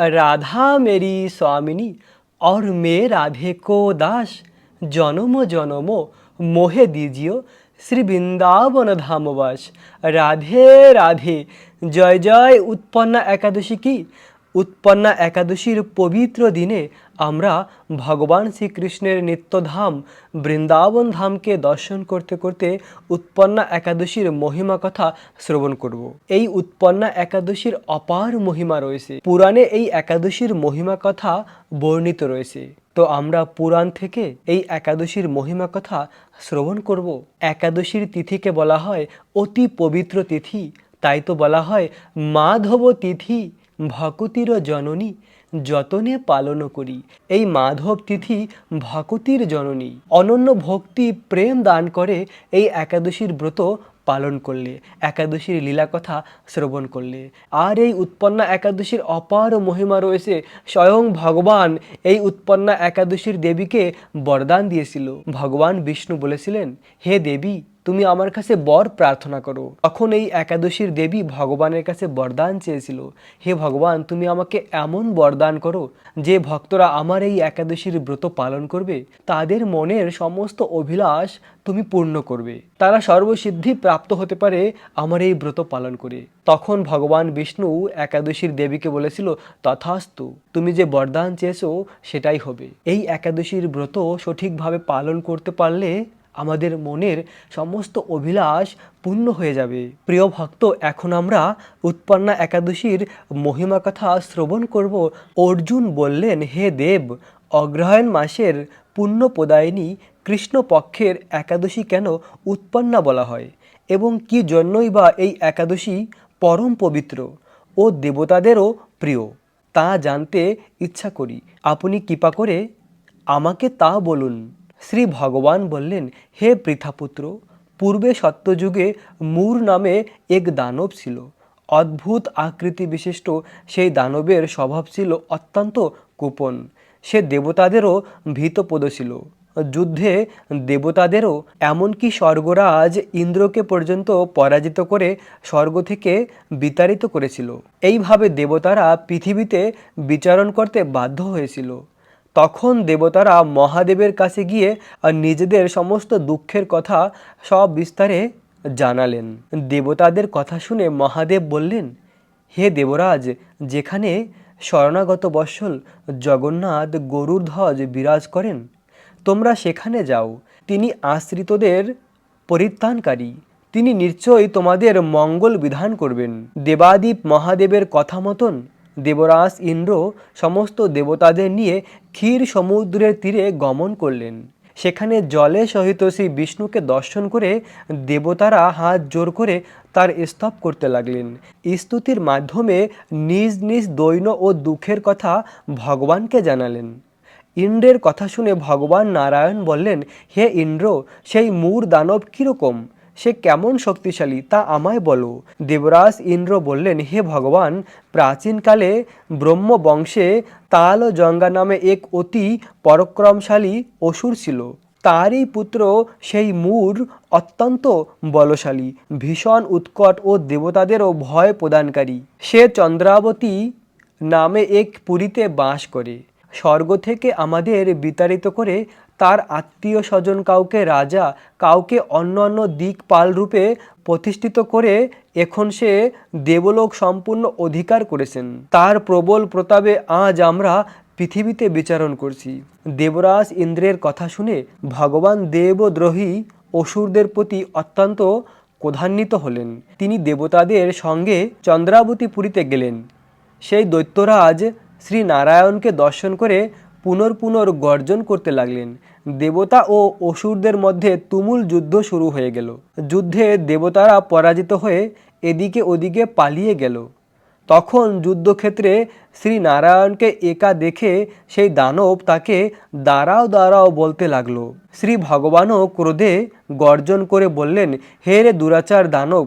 राधा मेरी स्वामिनी और मैं राधे को दास জনম জনম মোহে দিজিও শ্রী বৃন্দাবন ধামবাস রাধে রাধে জয় জয় উৎপন্না একাদশী কি উৎপন্না একাদশীর পবিত্র দিনে আমরা ভগবান শ্রীকৃষ্ণের নিত্যধাম বৃন্দাবন ধামকে দর্শন করতে করতে উৎপন্না একাদশীর মহিমা কথা শ্রবণ করব। এই উৎপন্না একাদশীর অপার মহিমা রয়েছে। পুরাণে এই একাদশীর মহিমা কথা বর্ণিত রয়েছে। তো আমরা পুরাণ থেকে এই একাদশীর মহিমা কথা শ্রবণ করব। একাদশীর তিথিকে বলা হয় অতি পবিত্র তিথি। তাই তো বলা হয় মাধব তিথি। ভকতির জননী যতনে পালন করি। এই মাধব তিথি ভকতির জননী। অনন্য ভক্তি প্রেম দান করে এই একাদশীর ব্রত পালন করলে, একাদশীর লীলা কথা শ্রবণ করলে। আর এই উৎপন্না একাদশীর অপার মহিমা রয়েছে, স্বয়ং ভগবান এই উৎপন্না একাদশীর দেবীকে বরদান দিয়েছিল। ভগবান বিষ্ণু বলেছিলেন, হে দেবী তুমি আমার কাছে বর প্রার্থনা করো। তখন এই একাদশীর দেবী ভগবানের কাছে বরদান চেয়েছিল। হে ভগবান, তুমি আমাকে এমন বরদান করো যে ভক্তরা আমার এই একাদশীর ব্রত পালন করবে, তাদের মনের সমস্ত অভিলাষ তুমি পূর্ণ করবে। তারা সর্বসিদ্ধি প্রাপ্ত হতে পারে আমার এই ব্রত পালন করে। তখন ভগবান বিষ্ণু একাদশীর দেবীকে বলেছিল, তথাস্তু, তুমি যে বরদান চেয়েছো সেটাই হবে। এই একাদশীর ব্রত সঠিকভাবে পালন করতে পারলে আমাদের মনের সমস্ত অভিলাষ পূর্ণ হয়ে যাবে। প্রিয় ভক্ত, এখন আমরা উৎপন্না একাদশীর মহিমা কথা শ্রবণ করব। অর্জুন বললেন, হে দেব, অগ্রহায়ণ মাসের প্রদায়িনী কৃষ্ণপক্ষের একাদশী কেন উৎপন্না বলা হয়? এবং কি জন্যই বা এই একাদশী পরম পবিত্র ও দেবতাদেরও প্রিয়? তা জানতে ইচ্ছা করি। আপনি কৃপা করে আমাকে তা বলুন। শ্রী ভগবান বললেন, হে পৃথাপুত্র, পূর্বে সত্যযুগে মূর নামে এক দানব ছিল। অদ্ভুত আকৃতি বিশিষ্ট সেই দানবের স্বভাব ছিল অত্যন্ত গোপন। সে দেবতাদেরও ভীতপদ ছিল। যুদ্ধে দেবতাদেরও এমনকি স্বর্গরাজ ইন্দ্রকে পর্যন্ত পরাজিত করে স্বর্গ থেকে বিতাড়িত করেছিল। এইভাবে দেবতারা পৃথিবীতে বিচারণ করতে বাধ্য হয়েছিল। তখন দেবতারা মহাদেবের কাছে গিয়ে নিজেদের সমস্ত দুঃখের কথা সব বিস্তারে জানালেন। দেবতাদের কথা শুনে মহাদেব বললেন, হে দেবরাজ, যেখানে শরণাগত বৎসল জগন্নাথ গরুর ধ্বজ বিরাজ করেন, তোমরা সেখানে যাও। তিনি আশ্রিতদের পরিত্রাণকারী। তিনি নিশ্চয়ই তোমাদের মঙ্গল বিধান করবেন। দেবাদীপ মহাদেবের কথা মতন দেবরাজ ইন্দ্র সমস্ত দেবতাদের নিয়ে ক্ষীর সমুদ্রের তীরে গমন করলেন। সেখানে জলে সহিত শ্রী বিষ্ণুকে দর্শন করে দেবতারা হাত জোর করে তার স্তব করতে লাগলেন। স্তুতির মাধ্যমে নিজ নিজ দৈন ও দুঃখের কথা ভগবানকে জানালেন। ইন্দ্রের কথা শুনে ভগবান নারায়ণ বললেন, হে ইন্দ্র, সেই মূর দানব কীরকম? সে কেমন শক্তিশালী তা আমায় বলো। দেবরাজ ইন্দ্র বললেন, হে ভগবান, প্রাচীনকালে ব্রহ্ম বংশে তাল জঙ্গা নামে এক অতি পরাক্রমশালী অসুর ছিল। তারই পুত্র সেই মূর অত্যন্ত বলশালী, ভীষণ উৎকট ও দেবতাদেরও ভয় প্রদানকারী। সে চন্দ্রাবতী নামে এক পুরীতে বাস করে। স্বর্গ থেকে আমাদের বিতাড়িত করে তার আত্মীয় স্বজন কাউকে রাজা, কাউকে অন্য অন্য দিকপাল রূপে প্রতিষ্ঠিত করে এখন সে দেবলোক সম্পূর্ণ অধিকার করেছেন। তার প্রবল প্রতাপে আজ আমরা পৃথিবীতে বিচারণ করছি। দেবরাজ ইন্দ্রের কথা শুনে ভগবান দেবদ্রোহী অসুরদের প্রতি অত্যন্ত ক্রধান্বিত হলেন। তিনি দেবতাদের সঙ্গে চন্দ্রাবতী পুরীতে গেলেন। সেই দৈত্যরাজ শ্রী নারায়ণকে দর্শন করে পুনর পুনর গর্জন করতে লাগলেন। দেবতা ও অসুরদের মধ্যে তুমুল যুদ্ধ শুরু হয়ে গেল। যুদ্ধে দেবতারা পরাজিত হয়ে এদিকে ওদিকে পালিয়ে গেল। তখন যুদ্ধক্ষেত্রে শ্রী নারায়ণকে একা দেখে সেই দানব তাকে দাঁড়াও দাঁড়াও বলতে লাগল। শ্রী ভগবানও ক্রোধে গর্জন করে বললেন, হে রে দুরাচার দানব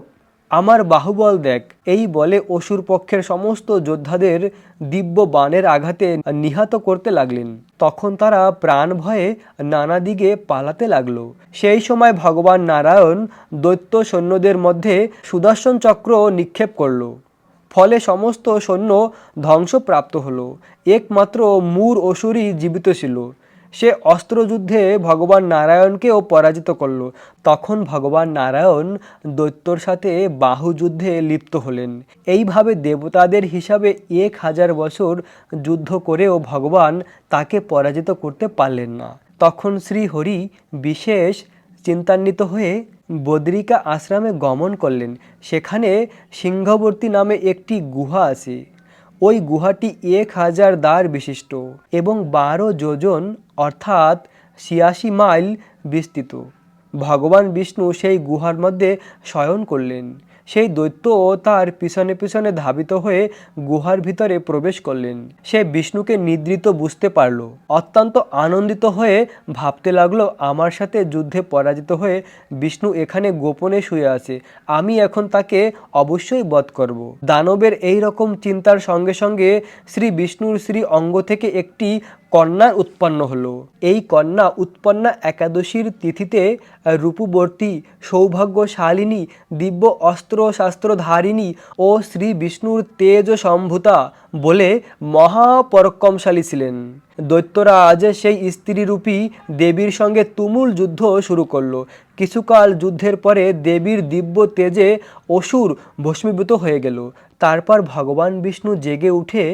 আমার বাহুবল দেখ, এই বলে অসুর পক্ষের সমস্ত যোদ্ধাদের দিব্য বাণের আঘাতে নিহত করতে লাগলেন। তখন তারা প্রাণ ভয়ে নানা দিকে পালাতে লাগল। সেই সময় ভগবান নারায়ণ দৈত্য সৈন্যদের মধ্যে সুদর্শন চক্র নিক্ষেপ করল। ফলে সমস্ত সৈন্য ধ্বংসপ্রাপ্ত হলো। একমাত্র মূর অসুরই জীবিত ছিল। সে অস্ত্রযুদ্ধে ভগবান নারায়ণকেও পরাজিত করল। তখন ভগবান নারায়ণ দৈত্যর সাথে বাহুযুদ্ধে লিপ্ত হলেন। এইভাবে দেবতাদের হিসাবে এক হাজার বছর যুদ্ধ করেও ভগবান তাকে পরাজিত করতে পারলেন না। তখন শ্রী হরি বিশেষ চিন্তান্বিত হয়ে বদ্রিকা আশ্রমে গমন করলেন। সেখানে সিংহবর্তী নামে একটি গুহা আছে। ওই গুহাটি এক হাজার দ্বার বিশিষ্ট এবং বারো যোজন, অর্থাৎ ছিয়াশি মাইল বিস্তৃত। ভগবান বিষ্ণু সেই গুহার মধ্যে শয়ন করলেন। সেই দৈত্য তার পিছনে পিছনে ধাবিত হয়ে গুহার ভিতরে প্রবেশ করলেন। সে বিষ্ণুকে নিদ্রিত বুঝতে পারল। অত্যন্ত আনন্দিত হয়ে ভাবতে লাগল, আমার সাথে যুদ্ধে পরাজিত হয়ে বিষ্ণু এখানে গোপনে শুয়ে আছে। আমি এখন তাকে অবশ্যই বধ করব। দানবের এই রকম চিন্তার সঙ্গে সঙ্গে শ্রী বিষ্ণুর শ্রী অঙ্গ থেকে একটি কন্যা উৎপন্ন হলো। এই কন্যা উৎপন্না একাদশীর তিথিতে রূপবর্তী, সৌভাগ্যশালিনী, দিব্য অস্ত্র শাস্ত্রধারিণী ও শ্রী বিষ্ণুর তেজ সম্ভূতা বলে মহাপরাক্রমশালী ছিলেন। দৈত্যরাজ সেই স্ত্রীরূপী দেবীর সঙ্গে তুমুল যুদ্ধ শুরু করল। কিছুকাল যুদ্ধের পরে দেবীর দিব্য তেজে অসুর ভস্মীভূত হয়ে গেল। তারপর ভগবান বিষ্ণু জেগে উঠে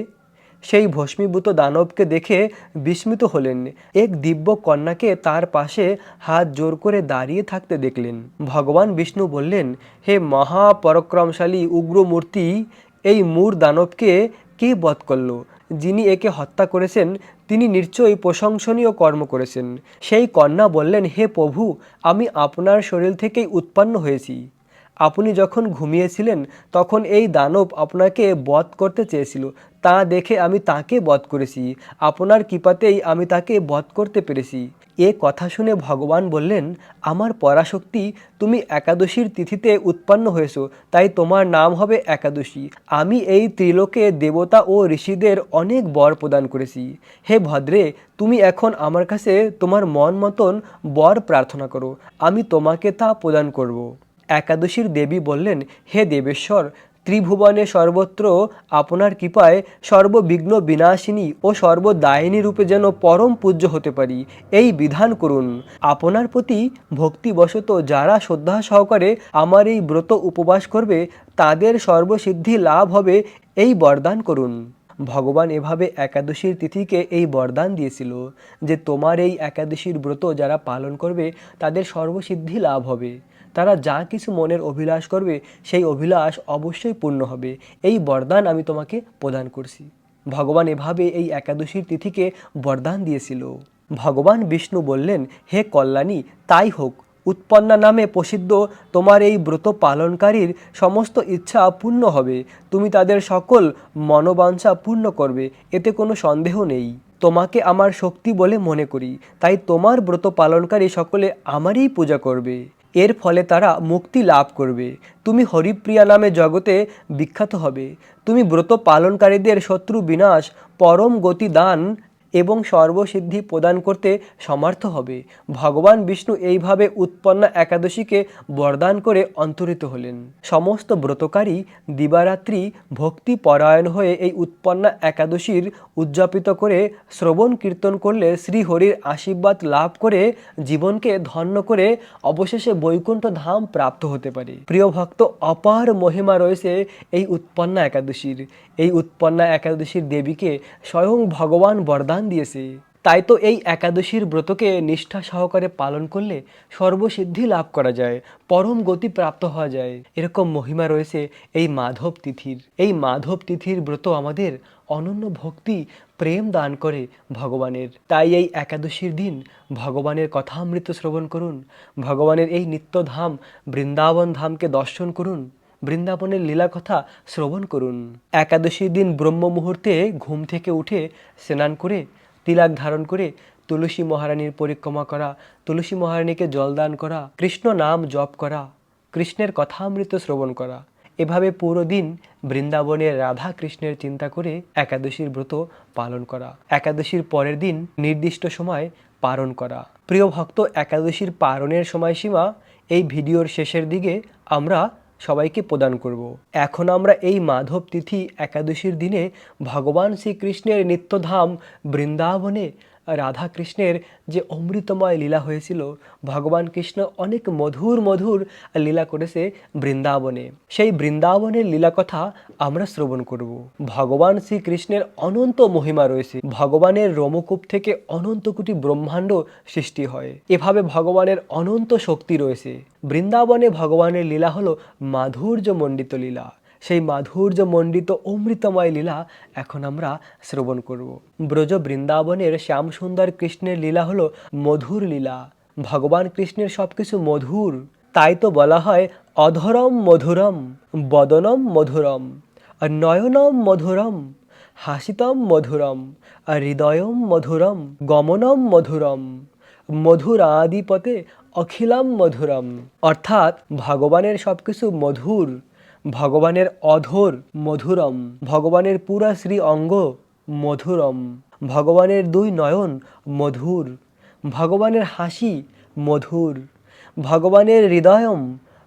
সেই ভস্মীভূত দানবকে দেখে বিস্মিত হলেন এক দিব্য কন্যাকে তার পাশে হাত জোর করে দাঁড়িয়ে থাকতে দেখলেন। ভগবান বিষ্ণু বললেন, হে মহাপরাক্রমশালী উগ্রমূর্তি, এই মূর দানবকে কে বধ করল? যিনি একে হত্যা করেছেন, তিনি নিশ্চয়ই প্রশংসনীয় কর্ম করেছেন। সেই কন্যা বললেন, হে প্রভু, আমি আপনার শরীর থেকেই উৎপন্ন হয়েছি। আপনি যখন ঘুমিয়েছিলেন, তখন এই দানব আপনাকে বধ করতে চেয়েছিল। তা দেখে আমি তাকে বধ করেছি। আপনার কৃপাতেই আমি তাকে বধ করতে পেরেছি। এ কথা শুনে ভগবান বললেন, আমার পরাশক্তি, তুমি একাদশীর তিথিতে উৎপন্ন হয়েছো, তাই তোমার নাম হবে একাদশী। আমি এই ত্রিলোকে দেবতা ও ঋষিদের অনেক বর প্রদান করেছি। হে ভদ্রে, তুমি এখন আমার কাছে তোমার মন মতন বর প্রার্থনা করো। আমি তোমাকে তা প্রদান করব। একাদশীর দেবী বললেন, হে দেবেশ্বর, ত্রিভুবনে সর্বত্র আপনার কৃপায় সর্ববিঘ্ন বিনাশিনী ও সর্বদায়িনী রূপে যেন পরম পূজ্য হতে পারি। এই বিধান করুন। আপনার প্রতি ভক্তিবশত যারা শ্রদ্ধা সহকারে আমার এই ব্রত উপবাস করবে, তাদের সর্বসিদ্ধি লাভ হবে। এই বরদান করুন। ভগবান এভাবে একাদশীর তিথিকে এই বরদান দিয়েছিল যে, তোমার এই একাদশীর ব্রত যারা পালন করবে, তাদের সর্বসিদ্ধি লাভ হবে। তারা যা কিছু মনের অভিলাষ করবে, সেই অভিলাষ অবশ্যই পূর্ণ হবে। এই বরদান আমি তোমাকে প্রদান করছি। ভগবান এভাবে এই একাদশীর তিথিকে বরদান দিয়েছিল। ভগবান বিষ্ণু বললেন, হে কল্যাণী, তাই হোক। উৎপন্না নামে প্রসিদ্ধ তোমার এই ব্রত পালনকারীর সমস্ত ইচ্ছা পূর্ণ হবে। তুমি তাদের সকল মনোবাঞ্ছা পূর্ণ করবে। এতে কোনো সন্দেহ নেই। তোমাকে আমার শক্তি বলে মনে করি। তাই তোমার ব্রত পালনকারী সকলে আমারই পূজা করবে। এর ফলে তারা মুক্তি লাভ করবে। তুমি হরিপ্রিয়া নামে জগতে বিখ্যাত হবে। তুমি ব্রত পালনকারীদের শত্রু বিনাশ, পরম গতি দান এবং সর্বসিদ্ধি প্রদান করতে সমর্থ হবে। ভগবান বিষ্ণু এইভাবে উৎপন্না একাদশীকে বরদান করে অন্তরিত হলেন। সমস্ত ব্রতকারী দিবারাত্রি ভক্তি পরায়ণ হয়ে এই উৎপন্না একাদশীর উদযাপিত করে শ্রবণ কীর্তন করলে শ্রীহরির আশীর্বাদ লাভ করে জীবনকে ধন্য করে অবশেষে বৈকুণ্ঠ ধাম প্রাপ্ত হতে পারে। প্রিয় ভক্ত, অপার মহিমা রয়েছে এই উৎপন্না একাদশীর। এই উৎপন্না একাদশীর দেবীকে স্বয়ং ভগবান বরদান দিয়েছে। তাই তো এই একাদশীর ব্রতকে নিষ্ঠা সহকারে পালন করলে সর্বসিদ্ধি লাভ করা যায়, পরম গতি প্রাপ্ত হওয়া যায়। এরকম মহিমা রয়েছে এই মাধব তিথির। এই মাধব তিথির ব্রত আমাদের অনন্য ভক্তি, প্রেম দান করে ভগবানের। তাই এই একাদশীর দিন ভগবানের কথা কথামৃত শ্রবণ করুন, ভগবানের এই নিত্যধাম বৃন্দাবন ধামকে দর্শন করুন। বৃন্দাবনের লীলা কথা শ্রবণ করুন। একাদশীর দিন ব্রহ্ম মুহূর্তে ঘুম থেকে উঠে স্নান করে, তিলাক ধারণ করে তুলসী মহারানীর পরিক্রমা করা, তুলসী মহারানীকে জলদান করা, কৃষ্ণ নাম জপ করা, কৃষ্ণের কথামৃত শ্রবণ করা। এভাবে পুরো দিন বৃন্দাবনের রাধা কৃষ্ণের চিন্তা করে একাদশীর ব্রত পালন করা। একাদশীর পরের দিন নির্দিষ্ট সময় পালন করা। প্রিয় ভক্ত, একাদশীর পালনের সময়সীমা এই ভিডিওর শেষের দিকে আমরা সবাইকে প্রদান করব। এখন আমরা এই মাধব তিথি একাদশীর দিনে ভগবান শ্রীকৃষ্ণের নিত্যধাম বৃন্দাবনে রাধা কৃষ্ণের যে অমৃতময় লীলা হয়েছিল, ভগবান কৃষ্ণ অনেক মধুর মধুর লীলা করেছে বৃন্দাবনে। সেই বৃন্দাবনের লীলা কথা আমরা শ্রবণ করব। ভগবান শ্রীকৃষ্ণের অনন্ত মহিমা রয়েছে। ভগবানের রোমকূপ থেকে অনন্ত কোটি ব্রহ্মাণ্ড সৃষ্টি হয়। এভাবে ভগবানের অনন্ত শক্তি রয়েছে। বৃন্দাবনে ভগবানের লীলা হলো মাধুর্য মণ্ডিত লীলা। সেই মাধুর্য মণ্ডিত অমৃতময় লীলা এখন আমরা শ্রবণ করব। ব্রজ বৃন্দাবনের শ্যাম সুন্দর কৃষ্ণের লীলা হলো মধুর লীলা। ভগবান কৃষ্ণের সবকিছু মধুর। তাই তো বলা হয় অধরম মধুরম, বদনম মধুরম, নয়নম মধুরম, হাসিতম মধুরম, হৃদয়ম মধুরম, গমনম মধুরম, মধুরাদিপতে অখিলাম মধুরম। অর্থাৎ ভগবানের সবকিছু মধুর। ভগবানের অধর মধুরম, ভগবানের পুরা শ্রী অঙ্গ মধুরম, ভগবানের দুই নয়ন মধুর, ভগবানের হাসি মধুর, ভগবানের হৃদয়ম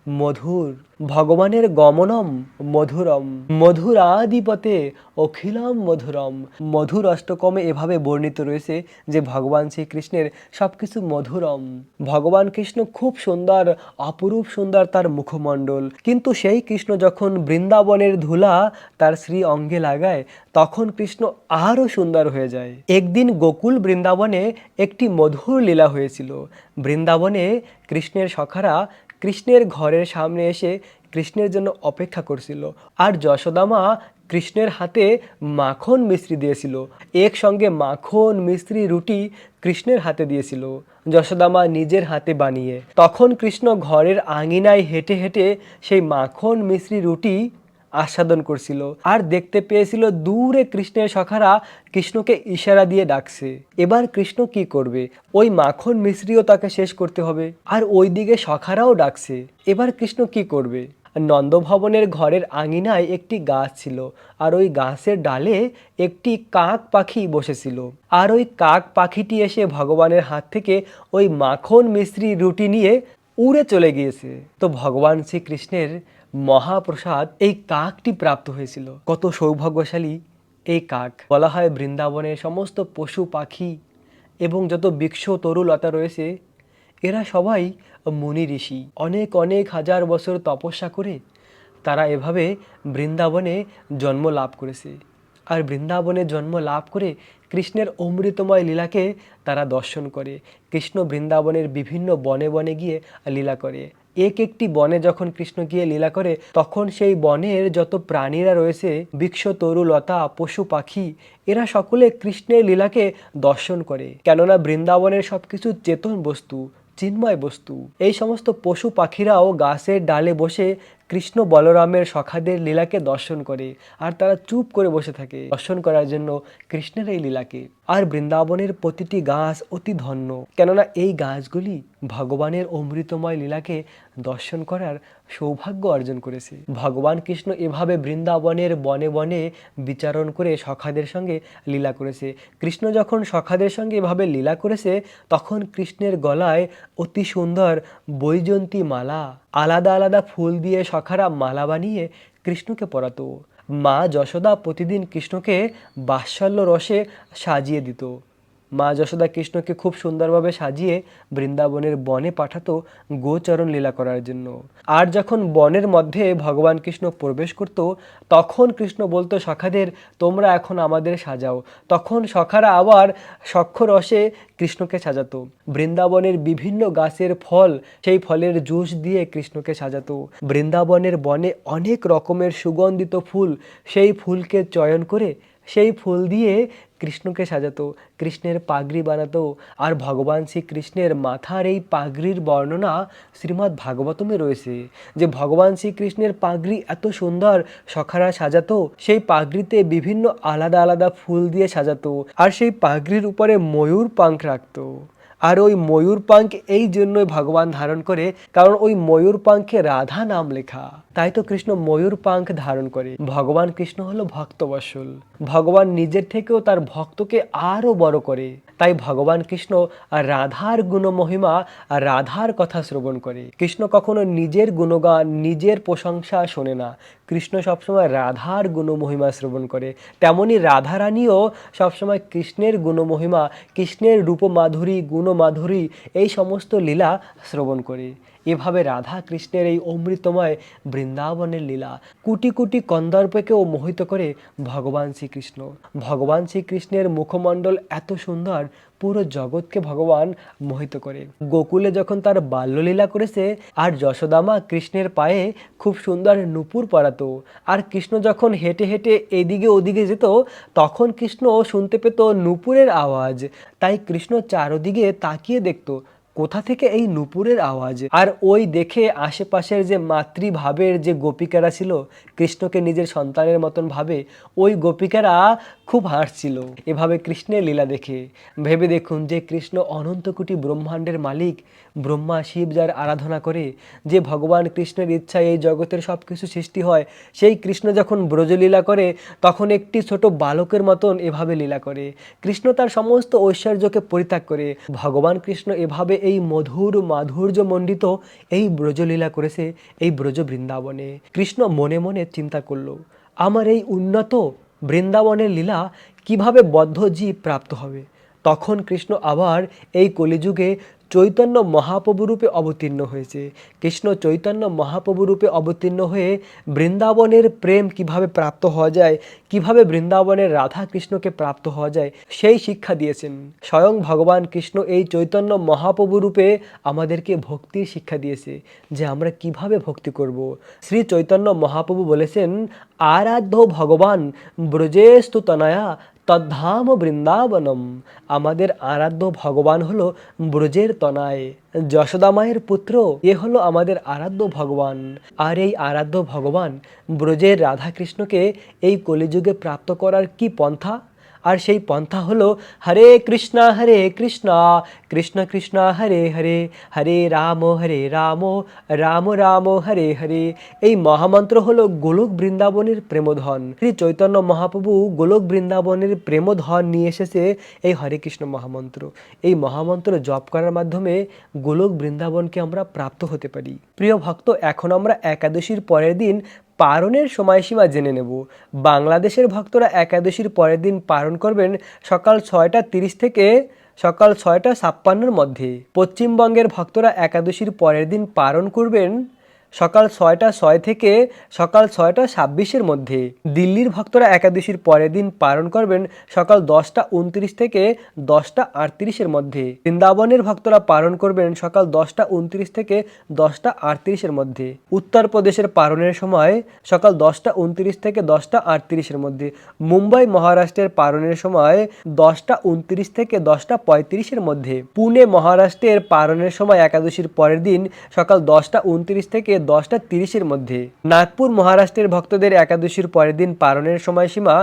মধুর, ভগবানের গমনম মধুরম মধুর আদিপতে অখিলম মধুরম। মধুর অষ্টকমে এভাবে বর্ণিত রয়েছে যে ভগবান শ্রীকৃষ্ণের সবকিছু মধুরম। ভগবান কৃষ্ণ খুব সুন্দর, অপরূপ সুন্দর তার মুখমণ্ডল। কিন্তু সেই কৃষ্ণ যখন বৃন্দাবনের ধুলা তার শ্রী অঙ্গে লাগায়, তখন কৃষ্ণ আরও সুন্দর হয়ে যায়। একদিন গোকুল বৃন্দাবনে একটি মধুর লীলা হয়েছিল। বৃন্দাবনে কৃষ্ণের সখারা কৃষ্ণের ঘরের সামনে এসে কৃষ্ণের জন্য অপেক্ষা করছিল। আর যশোদামা কৃষ্ণের হাতে মাখন মিস্ত্রি দিয়েছিল। একসঙ্গে মাখন, মিস্ত্রি, রুটি কৃষ্ণের হাতে দিয়েছিল। যশোদামা নিজের হাতে বানিয়ে। তখন কৃষ্ণ ঘরের আঙিনায় হেঁটে হেঁটে সেই মাখন মিশ্রি রুটি আস্বাদন করছিল। আর দেখতে পেয়েছিল দূরে কৃষ্ণের সখারা কৃষ্ণকে ইশারা দিয়ে ডাকছে। এবার কৃষ্ণ কি করবে? ওই মাখন মিশ্রিও তাকে শেষ করতে হবে। আর ওইদিকে সখারাও ডাকছে। এবার কৃষ্ণ কি করবে? নন্দভবনের ঘরের আঙিনায় একটি গাছ ছিল। আর ওই গাছের ডালে একটি কাক পাখি বসেছিল। আর ওই কাক পাখিটি এসে ভগবানের হাত থেকে ওই মাখন মিশ্রি রুটি নিয়ে উড়ে চলে গিয়েছে। তো ভগবান শ্রীকৃষ্ণের মহাপ্রসাদ এই কাকটি প্রাপ্ত হয়েছিল। কত সৌভাগ্যশালী এই কাক। বলা হয় বৃন্দাবনের সমস্ত পশু পাখি এবং যত বৃক্ষ তরুলতা রয়েছে, এরা সবাই মুনি ঋষি। অনেক অনেক হাজার বছর তপস্যা করে তারা এভাবে বৃন্দাবনে জন্ম লাভ করেছে। আর বৃন্দাবনে জন্ম লাভ করে কৃষ্ণের অমৃতময় লীলাকে তারা দর্শন করে। কৃষ্ণ বৃন্দাবনের বিভিন্ন বনে বনে গিয়ে লীলা করে। এক একটি বনে যখন কৃষ্ণ গিয়ে লীলা করে, তখন সেই বনের যত প্রাণীরা রয়েছে, বৃক্ষ তরুলতা পশু, পাখি, এরা সকলে কৃষ্ণের লীলাকে দর্শন করে। কেননা বৃন্দাবনের সবকিছু চেতন বস্তু, চিন্ময় বস্তু। এই সমস্ত পশু পাখিরাও গাছের ডালে বসে কৃষ্ণ বলরামের সখাদের লীলাকে দর্শন করে আর তারা চুপ করে বসে থাকে। দর্শন করার জন্য কৃষ্ণের এই লীলাকে। আর বৃন্দাবনের প্রতিটি গাছ অতি ধন্য। কেননা এই গাছগুলি ভগবানের অমৃতময় লীলাকে দর্শন করার সৌভাগ্য অর্জন করেছে। ভগবান কৃষ্ণ এভাবে বৃন্দাবনের বনে বনে বিচারণ করে সখাদের সঙ্গে লীলা করেছে। কৃষ্ণ যখন সখাদের সঙ্গে এভাবে লীলা করেছে, তখন কৃষ্ণের গলায় অতি সুন্দর বৈজন্তী মালা আলাদা আলাদা ফুল দিয়ে সখারা মালা বানিয়ে কৃষ্ণকে পরাতো। মা যশোদা প্রতিদিন কৃষ্ণকে বাৎসল্য রসে সাজিয়ে দিত। মা যশোদা কৃষ্ণকে খুব সুন্দরভাবে সাজিয়ে বৃন্দাবনের বনে পাঠাতো গোচরণ লীলা করার জন্য। আর যখন বনের মধ্যে ভগবান কৃষ্ণ প্রবেশ করত, তখন কৃষ্ণ বলতো, সখাদের, তোমরা এখন আমাদের সাজাও। তখন সখারা আবার সক্ষ রসে কৃষ্ণকে সাজাতো। বৃন্দাবনের বিভিন্ন গাছের ফল, সেই ফলের জুস দিয়ে কৃষ্ণকে সাজাতো। বৃন্দাবনের বনে অনেক রকমের সুগন্ধিত ফুল, সেই ফুলকে চয়ন করে সেই ফুল দিয়ে কৃষ্ণকে সাজাতো, কৃষ্ণের পাগড়ি বানাতো আর ভগবান শ্রীকৃষ্ণের মাথার এই পাগড়ির বর্ণনা শ্রীমদ্ ভাগবতমে রয়েছে যে ভগবান শ্রীকৃষ্ণের পাগড়ি এত সুন্দর সখারা সাজাতো, সেই পাগড়িতে বিভিন্ন আলাদা আলাদা ফুল দিয়ে সাজাতো আর সেই পাগড়ির উপরে ময়ূর পাঙ্খ রাখতো। আর ওই ময়ূর পাঙ্খ এই জন্যই ভগবান ধারণ করে, কারণ ওই ময়ূর পাঙ্খে রাধা নাম লেখা। তাই তো কৃষ্ণ ময়ূর পাঙ্খ ধারণ করে। ভগবান কৃষ্ণ হলো ভক্তবসল ভগবান নিজের থেকেও তার ভক্তকে আরও বড় করে। তাই ভগবান কৃষ্ণ রাধার গুণমহিমা রাধার কথা শ্রবণ করে। কৃষ্ণ কখনো নিজের গুণগান, নিজের প্রশংসা শোনে না। কৃষ্ণ সবসময় রাধার গুণমহিমা শ্রবণ করে। তেমনি রাধারানীও সবসময় কৃষ্ণের গুণমহিমা কৃষ্ণের রূপমাধুরী, গুণমাধুরী, এই সমস্ত লীলা শ্রবণ করে। এভাবে রাধা কৃষ্ণের এই অমৃতময় বৃন্দাবনের লীলা কোটি কোটি কন্দর্পকেও মোহিত করে ভগবান শ্রীকৃষ্ণ। ভগবান শ্রীকৃষ্ণের মুখমণ্ডল এত সুন্দর, পুরো জগৎকে ভগবান মোহিত করে। গোকুলে যখন তার বাল্যলীলা করেছে, আর যশোদামা কৃষ্ণের পায়ে খুব সুন্দর নুপুর পরাতো, আর কৃষ্ণ যখন হেঁটে হেঁটে এদিকে ওদিকে যেত, তখন কৃষ্ণ শুনতে পেত নুপুরের আওয়াজ। তাই কৃষ্ণ চারদিকে তাকিয়ে দেখতো কোথা থেকে এই নুপুরের আওয়াজ? আর ওই দেখে আশেপাশের যে মাতৃভাবের যে গোপিকারা ছিল, কৃষ্ণকে নিজের সন্তানের মতন ভাবে, ওই গোপিকারা খুব হাসছিল। এভাবে কৃষ্ণের লীলা দেখে। ভেবে দেখুন যে কৃষ্ণ অনন্তকুটি ব্রহ্মাণ্ডের মালিক ব্রহ্মা, শিব যার আরাধনা করে যে ভগবান কৃষ্ণের ইচ্ছায় এই জগতের সব কিছু সৃষ্টি হয়, সেই কৃষ্ণ যখন ব্রজলীলা করে, তখন একটি ছোট বালকের মতন এভাবে লীলা করে। কৃষ্ণ তার সমস্ত ঐশ্বর্যকে পরিত্যাগ করে। ভগবান কৃষ্ণ এভাবে এই মধুর মাধুর্য মণ্ডিত এই ব্রজলীলা করেছে, এই ব্রজ বৃন্দাবনে। কৃষ্ণ মনে মনে চিন্তা করল, আমার এই উন্নত বৃন্দাবনের লীলা কীভাবে বদ্ধ জীব প্রাপ্ত হবে? তখন কৃষ্ণ আবার এই কলিযুগে চৈতন্য মহাপ্রভু রূপে অবতীর্ণ হয়েছে। কৃষ্ণ চৈতন্য মহাপ্রভু রূপে অবতীর্ণ হয়ে বৃন্দাবনের প্রেম কীভাবে প্রাপ্ত হওয়া যায়, কীভাবে বৃন্দাবনের রাধা কৃষ্ণকে প্রাপ্ত হওয়া যায়, সেই শিক্ষা দিয়েছেন। স্বয়ং ভগবান কৃষ্ণ এই চৈতন্য মহাপ্রভু রূপে আমাদেরকে ভক্তির শিক্ষা দিয়েছে যে আমরা কীভাবে ভক্তি করব। শ্রী চৈতন্য মহাপ্রভু বলেছেন, আরাধ্য ভগবান ব্রজেস্তু তনয়া তদ্ধাম বৃন্দাবনম। আমাদের আরাধ্য ভগবান হলো ব্রজের তনায়। যশোদামায়ের পুত্র, এ হলো আমাদের আরাধ্য ভগবান। আর এই আরাধ্য ভগবান ব্রজের রাধাকৃষ্ণকে এই কলিযুগে প্রাপ্ত করার কি পন্থা? আর সেই পন্থা হলো হরে কৃষ্ণ হরে কৃষ্ণ কৃষ্ণ কৃষ্ণ, হরে হরে হরে রাম হরে রাম রাম রাম, হরে হরে। এই মহামন্ত্র হলো গোলক বৃন্দাবনের প্রেমধন। শ্রী চৈতন্য মহাপ্রভু গোলক বৃন্দাবনের প্রেমধন নিয়ে এসেছে এই হরে কৃষ্ণ মহামন্ত্র। এই মহামন্ত্র জপ করার মাধ্যমে গোলক বৃন্দাবনকে আমরা প্রাপ্ত হতে পারি। প্রিয় ভক্ত, এখন আমরা একাদশীর পরের দিন পারণের সময়সীমা জেনে নেব। বাংলাদেশের ভক্তরা একাদশীর পরের দিন পালন করবেন সকাল ছয়টা তিরিশ থেকে সকাল ছয়টা ছাপ্পান্নর মধ্যে। পশ্চিমবঙ্গের ভক্তরা একাদশীর পরের দিন পালন করবেন সকাল ছয়টা ছয় থেকে সকাল ছয়টা ছাব্বিশের মধ্যে। দিল্লির ভক্তরা একাদশীর পরের দিন পালন করবেন সকাল দশটা উনত্রিশ থেকে দশটা আটত্রিশের মধ্যে। বৃন্দাবনের ভক্তরা পালন করবেন সকাল দশটা উনত্রিশ থেকে দশটা আটত্রিশের মধ্যে। উত্তরপ্রদেশের পালনের সময় সকাল দশটা উনত্রিশ থেকে দশটা আটত্রিশের মধ্যে। মুম্বাই মহারাষ্ট্রের পালনের সময় দশটা উনত্রিশ থেকে দশটা পঁয়ত্রিশের মধ্যে। পুনে মহারাষ্ট্রের পালনের সময় একাদশীর পরের দিন সকাল দশটা উনত্রিশ থেকে দশটা তিরিশের মধ্যে। নাগপুর মহারাষ্ট্রের ভক্তদের একাদশীর পরের দিন পালনের সময়সীমা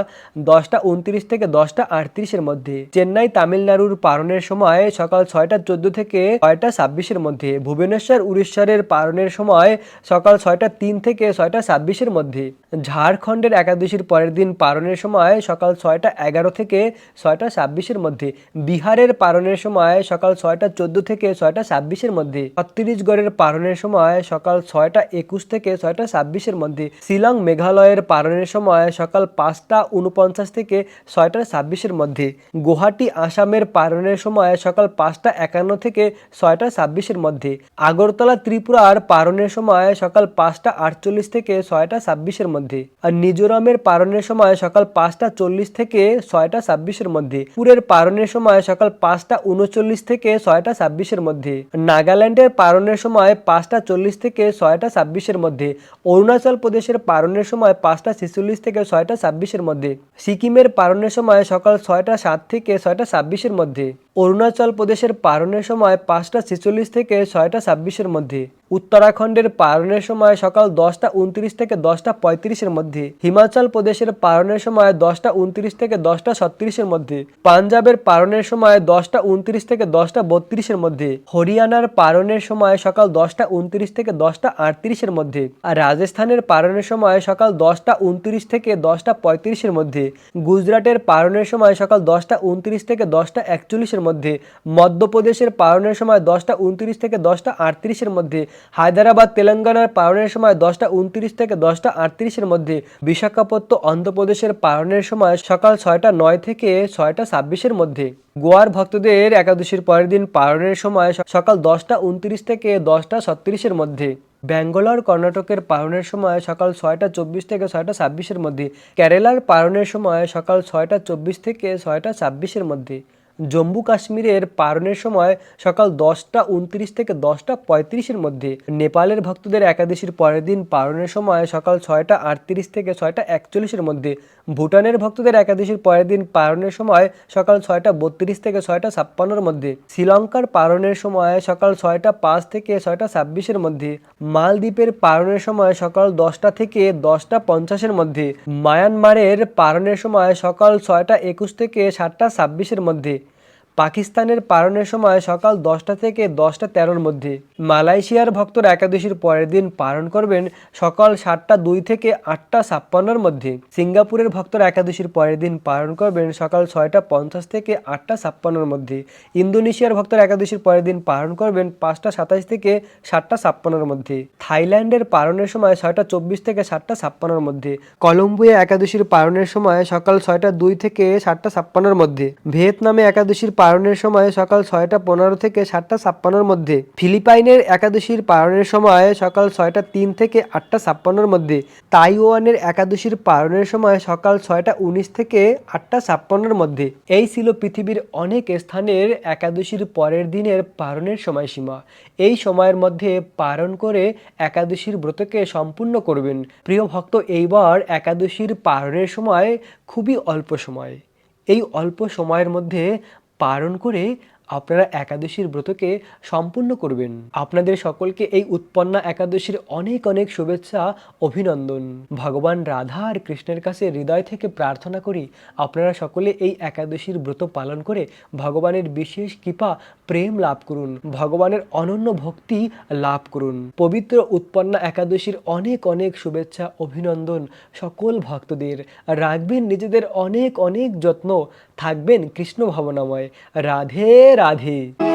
দশটা উনত্রিশ থেকে দশটা আটত্রিশের মধ্যে। চেন্নাই তামিলনাড়ুর পালনের সময় সকাল ছয়টা চোদ্দ থেকে ছয়টা ছাব্বিশের মধ্যে। ভুবনেশ্বর উড়িষ্যারের পালনের সময় সকাল ছয়টা তিন থেকে ছয়টা ছাব্বিশের মধ্যে। ঝাড়খণ্ডের একাদশীর পরের দিন পালনের সময় সকাল ছয়টা এগারো থেকে ছয়টা ছাব্বিশের মধ্যে। বিহারের পালনের সময় সকাল ছয়টা চোদ্দ থেকে ছয়টা ছাব্বিশের মধ্যে। ছত্তিশগড়ের পালনের সময় সকাল ছয়টা একুশ থেকে ছয়টা ছাব্বিশের মধ্যে। শিলং মেঘালয়ের পালনের সময় সকাল পাঁচটা উনপঞ্চাশ থেকে ছয়টা ছাব্বিশের মধ্যে। গুয়াহাটি, আসামের পালনের সময় সকাল পাঁচটা একান্ন থেকে ছয়টা ছাব্বিশের মধ্যে। আগরতলা, ত্রিপুরার পালনের সময় সকাল পাঁচটা আটচল্লিশ থেকে ছয়টা ছাব্বিশের মধ্যে। আর মিজোরামের পালনের সময় সকাল পাঁচটা চল্লিশ থেকে ছয়টা ছাব্বিশের মধ্যে। পুরের পালনের সময় সকাল পাঁচটা উনচল্লিশ থেকে ছয়টা ছাব্বিশের মধ্যে। নাগাল্যান্ডের পালনের সময় পাঁচটা চল্লিশ থেকে ছয়টা ছাব্বিশের মধ্যে। অরুণাচল প্রদেশের পারণের সময় পাঁচটা ছেচল্লিশ থেকে ছয়টা ছাব্বিশের মধ্যে। সিকিমের পারণের সময় সকাল ছয়টা সাত থেকে ছয়টা ছাব্বিশের মধ্যে। অরুণাচল প্রদেশের পারণের সময় পাঁচটা ছেচল্লিশ থেকে ছয়টা ছাব্বিশের মধ্যে। উত্তরাখণ্ডের পালনের সময় সকাল দশটা উনত্রিশ থেকে দশটা পঁয়ত্রিশের মধ্যে, হিমাচল প্রদেশের পালনের সময় দশটা উনত্রিশ থেকে দশটা ছত্রিশের মধ্যে, পাঞ্জাবের পালনের সময় দশটা উনত্রিশ থেকে দশটা বত্রিশের মধ্যে, হরিয়ানার পালনের সময় সকাল দশটা উনত্রিশ থেকে দশটা আটত্রিশের মধ্যে আর রাজস্থানের পালনের সময় সকাল দশটা উনত্রিশ থেকে দশটা পঁয়ত্রিশের মধ্যে, গুজরাটের পালনের সময় সকাল দশটা উনত্রিশ থেকে দশটা একচল্লিশের মধ্যে, মধ্যপ্রদেশের পালনের সময় দশটা উনত্রিশ থেকে দশটা আটত্রিশের মধ্যে হায়দ্রাবাদ, তেলেঙ্গানার পালনের সময় দশটা উনত্রিশ থেকে দশটা আটত্রিশের মধ্যে বিশাখাপত্ত অন্ধ্রপ্রদেশের পালনের সময় সকাল ছয়টা নয় থেকে ছয়টা ছাব্বিশের মধ্যে। গোয়ার ভক্তদের একাদশীর পরের দিন পালনের সময় সকাল দশটা উনত্রিশ থেকে দশটা ছত্রিশের মধ্যে। ব্যাঙ্গালোর, কর্ণাটকের পালনের সময় সকাল ছয়টা চব্বিশ থেকে ছয়টা ছাব্বিশের মধ্যে। কেরালার পালনের সময় সকাল ছয়টা চব্বিশ থেকে ছয়টা ছাব্বিশের মধ্যে। জম্মু কাশ্মীরের পারণের সময় সকাল দশটা উনত্রিশ থেকে দশটা পঁয়ত্রিশের মধ্যে। নেপালের ভক্তদের একাদশীর পরের দিন পারণের সময় সকাল ছয়টা আটত্রিশ থেকে ছয়টা একচল্লিশের মধ্যে। ভুটানের ভক্তদের একাদশীর পরের দিন পালনের সময় সকাল ছয়টা বত্রিশ থেকে ছয়টা ছাপ্পান্নর মধ্যে, শ্রীলঙ্কার পালনের সময় সকাল ছয়টা পাঁচ থেকে ছয়টা ছাব্বিশের মধ্যে, মালদ্বীপের পালনের সময় সকাল দশটা থেকে দশটা পঞ্চাশের মধ্যে, মায়ানমারের পালনের সময় সকাল ছয়টা একুশ থেকে সাতটা ছাব্বিশের মধ্যে। পাকিস্তানের পালনের সময় সকাল দশটা থেকে দশটা তেরোর মধ্যে। মালয়েশিয়ার ভক্তরা একাদশীর পরের দিন পালন করবেন সকাল সাতটা দুই থেকে আটটা ছাপ্পান্নর মধ্যে। সিঙ্গাপুরের ভক্তরা একাদশীর পরের দিন পালন করবেন সকাল ছয়টা পঞ্চাশ থেকে আটটা ছাপ্পান্নর মধ্যে। ইন্দোনেশিয়ার ভক্তরা একাদশীর পরের দিন পালন করবেন পাঁচটা সাতাশ থেকে সাতটা ছাপ্পান্নর মধ্যে। থাইল্যান্ডের পালনের সময় ছয়টা চব্বিশ থেকে সাতটা ছাপ্পান্নর মধ্যে। কলম্বোয় একাদশীর পালনের সময় সকাল ছয়টা দুই থেকে সাতটা ছাপ্পান্নর মধ্যে। ভিয়েতনামে একাদশীর পালনের সময় সকাল ছয়টা পনেরো থেকে সাতটা ছাপ্পান্নর মধ্যে। ফিলিপাইনের একাদশীর পালনের সময় সকাল ছয়টা তিন থেকে আটটা ছাপ্পান্নর মধ্যে। তাইওয়ানের একাদশীর পালনের সময় সকাল ছয়টা উনিশ থেকে আটটা ছাপ্পান্নর মধ্যে। এই ছিল পৃথিবীর অনেক স্থানের একাদশীর পরের দিনের পালনের সময়সীমা। এই সময়ের মধ্যে পালন করে একাদশীর ব্রতকে সম্পূর্ণ করবেন। প্রিয় ভক্ত, এইবার একাদশীর পালনের সময় খুবই অল্প সময়। এই অল্প সময়ের মধ্যে পালন করে আপনারা একাদশীর ব্রতকে সম্পূর্ণ করবেন। আপনাদের সকলকে এই উৎপন্না একাদশীর অনেক অনেক শুভেচ্ছা, অভিনন্দন। ভগবান রাধা আর কৃষ্ণের কাছে হৃদয় থেকে প্রার্থনা করি, আপনারা সকলে এই একাদশীর ব্রত পালন করে ভগবানের বিশেষ কৃপা প্রেম লাভ করুন, ভগবানের অনন্য ভক্তি লাভ করুন। পবিত্র উৎপন্না একাদশীর অনেক অনেক শুভেচ্ছা, অভিনন্দন সকল ভক্তদের। রাখবেন নিজেদের অনেক অনেক যত্ন। থাকবেন কৃষ্ণ ভবনাময়। রাধে রাধে।